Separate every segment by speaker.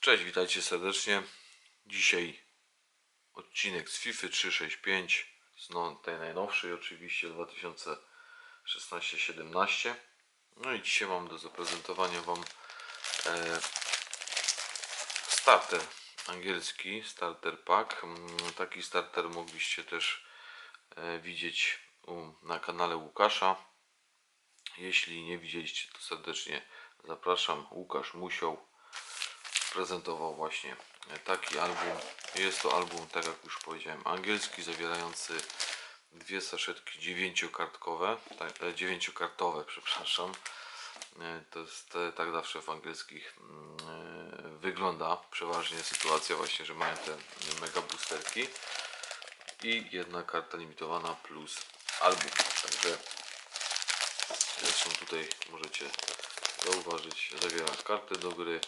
Speaker 1: Cześć, witajcie serdecznie. Dzisiaj odcinek z FIFA 365, z no, tej najnowszej oczywiście 2016-17. No i dzisiaj mam do zaprezentowania Wam e, starter angielski, starter pack. Mm, Taki starter mogliście też e, widzieć u, na kanale Łukasza. Jeśli nie widzieliście, to serdecznie zapraszam. Łukasz Musiał prezentował właśnie taki album. Jest to album, tak jak już powiedziałem, angielski, zawierający dwie saszetki dziewięciokartkowe, tak, e, dziewięciokartowe, przepraszam. E, To jest e, tak zawsze w angielskich mm, wygląda przeważnie sytuacja właśnie, że mają te mega boosterki i jedna karta limitowana plus album. Także zresztą tutaj możecie zauważyć, zawiera kartę do gry,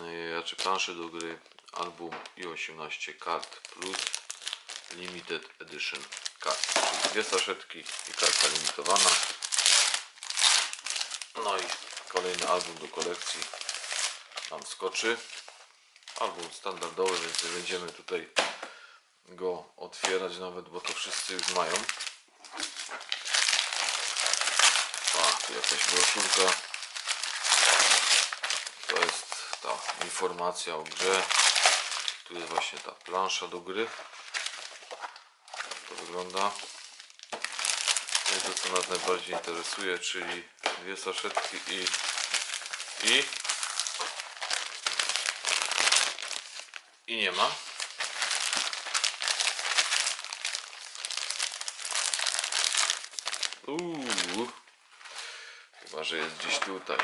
Speaker 1: yy, czy planszę do gry, album i 18 kart plus limited edition kart. Czyli dwie saszetki i karta limitowana. No i kolejny album do kolekcji nam skoczy. Album standardowy, więc nie będziemy tutaj go otwierać nawet, bo to wszyscy już mają. A, tu jakaś broszurka. To jest ta informacja o grze. Tu jest właśnie ta plansza do gry. To wygląda. No i to co nas najbardziej interesuje, czyli dwie saszetki i i i nie ma. Uuu. Chyba, że jest gdzieś tutaj.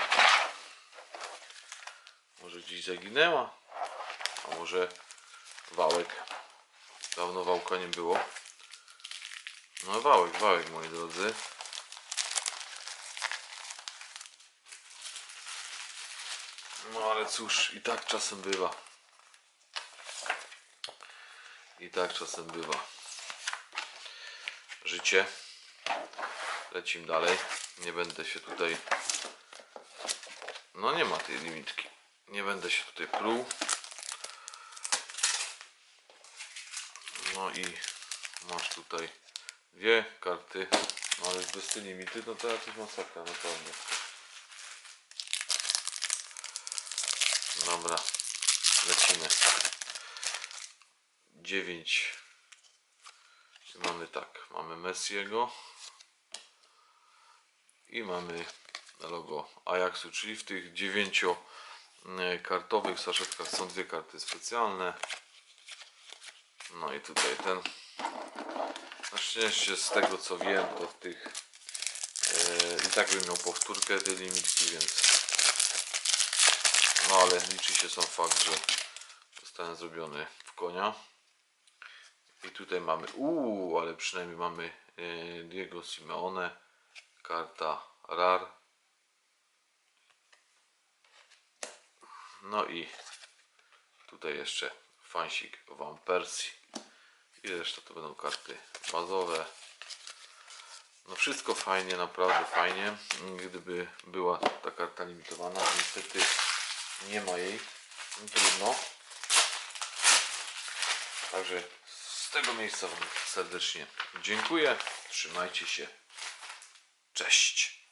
Speaker 1: Może gdzieś zaginęła. A może wałek. Dawno wałka nie było. No wałek, wałek moi drodzy. No ale cóż, i tak czasem bywa. I tak czasem bywa. Życie. Lecimy dalej. Nie będę się tutaj. No nie ma tej limitki. Nie będę się tutaj pruł. No i masz tutaj dwie karty. No ale bez tej limity, no to jakaś masakra naprawdę. Dobra, lecimy. 9. Mamy tak, mamy Messiego i mamy logo Ajaxu, czyli w tych dziewięciokartowych saszetkach są dwie karty specjalne. No i tutaj ten. Na szczęście z tego co wiem, to w tych e, i tak bym miał powtórkę tej limitki, więc no ale liczy się sam fakt, że zostałem zrobiony w konia. I tutaj mamy, uuu, ale przynajmniej mamy e, Diego Simeone, karta RAR. No i tutaj jeszcze fansik Van Persji. I reszta to będą karty bazowe. No wszystko fajnie, naprawdę fajnie. Gdyby była ta karta limitowana, niestety nie ma jej. No trudno. Także z tego miejsca Wam serdecznie dziękuję. Trzymajcie się. Cześć.